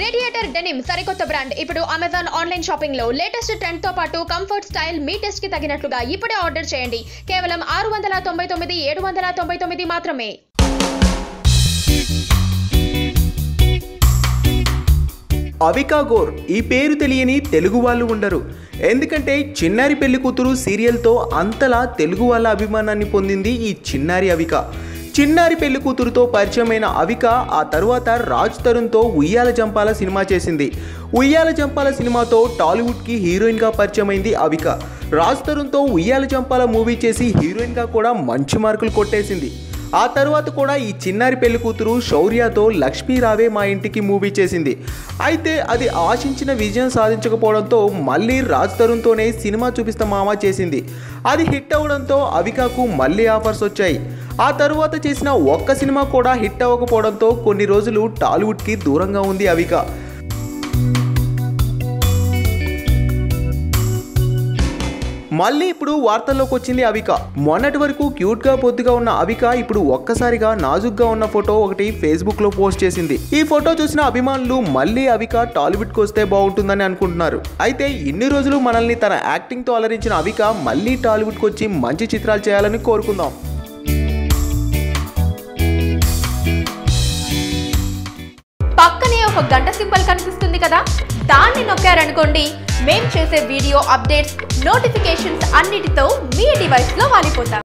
Radiator denim సరికొత్త brand ఇప్పుడు Amazon online షాపింగ్లో లేటెస్ట్ ట్రెండ్తో పాటు కంఫర్ట్ స్టైల్ మీ టెస్ట్కి తగినట్లుగా ఇప్పుడే ఆర్డర్ చేయండి. కేవలం ఆరు వందల తొంభై తొమ్మిది ఏడు వందల తొంభై తొమ్మిది మాత్రమే. అవికా గోర్ ఈ పేరు తెలియని తెలుగు వాళ్ళు ఉండరు. ఎందుకంటే చిన్నారి పెళ్ళి కూతురు సీరియల్తో అంతలా తెలుగు వాళ్ళ అభిమానాన్ని పొందింది ఈ చిన్నారి అవిక. చిన్నారి పెళ్ళి కూతురుతో పరిచయమైన అవిక ఆ తరువాత రాజ్ తరుణ్తో ఉయ్యాల జంపాల సినిమా చేసింది. ఉయ్యాల జంపాల సినిమాతో టాలీవుడ్కి హీరోయిన్గా పరిచయమైంది అవిక. రాజ్ తరుణ్తో ఉయ్యాల జంపాల మూవీ చేసి హీరోయిన్గా కూడా మంచి మార్కులు కొట్టేసింది. ఆ తర్వాత కూడా ఈ చిన్నారి పెళ్ళి కూతురు శౌర్యతో లక్ష్మీ రావే మా ఇంటికి మూవీ చేసింది. అయితే అది ఆశించిన విజయం సాధించకపోవడంతో మళ్ళీ రాజ్ తరుణ్తోనే సినిమా చూపిస్తా మామ చేసింది. అది హిట్ అవడంతో అవికాకు మళ్ళీ ఆఫర్స్ వచ్చాయి. ఆ తరువాత చేసిన ఒక్క సినిమా కూడా హిట్ అవ్వకపోవడంతో కొన్ని రోజులు టాలీవుడ్కి దూరంగా ఉంది అవిక. మళ్ళీ ఇప్పుడు వార్తల్లోకి వచ్చింది అవిక. మొన్నటి వరకు క్యూట్గా పొద్దుగా ఉన్న అవిక ఇప్పుడు ఒక్కసారిగా నాజుగ్గా ఉన్న ఫోటో ఒకటి ఫేస్బుక్లో పోస్ట్ చేసింది. ఈ ఫోటో చూసిన అభిమానులు మళ్ళీ అవిక టాలీవుడ్కు వస్తే బాగుంటుందని అనుకుంటున్నారు. అయితే ఇన్ని రోజులు మనల్ని తన యాక్టింగ్తో అలరించిన అవిక మళ్ళీ టాలీవుడ్కు వచ్చి మంచి చిత్రాలు చేయాలని కోరుకుందాం. పక్కనే ఒక గంట సింబల్ కనిపిస్తుంది కదా? దాన్ని నొక్కారనుకోండి మేం చేసే వీడియో అప్డేట్స్ నోటిఫికేషన్స్ అన్నిటితో మీ డివైస్లో వాలిపోతాం.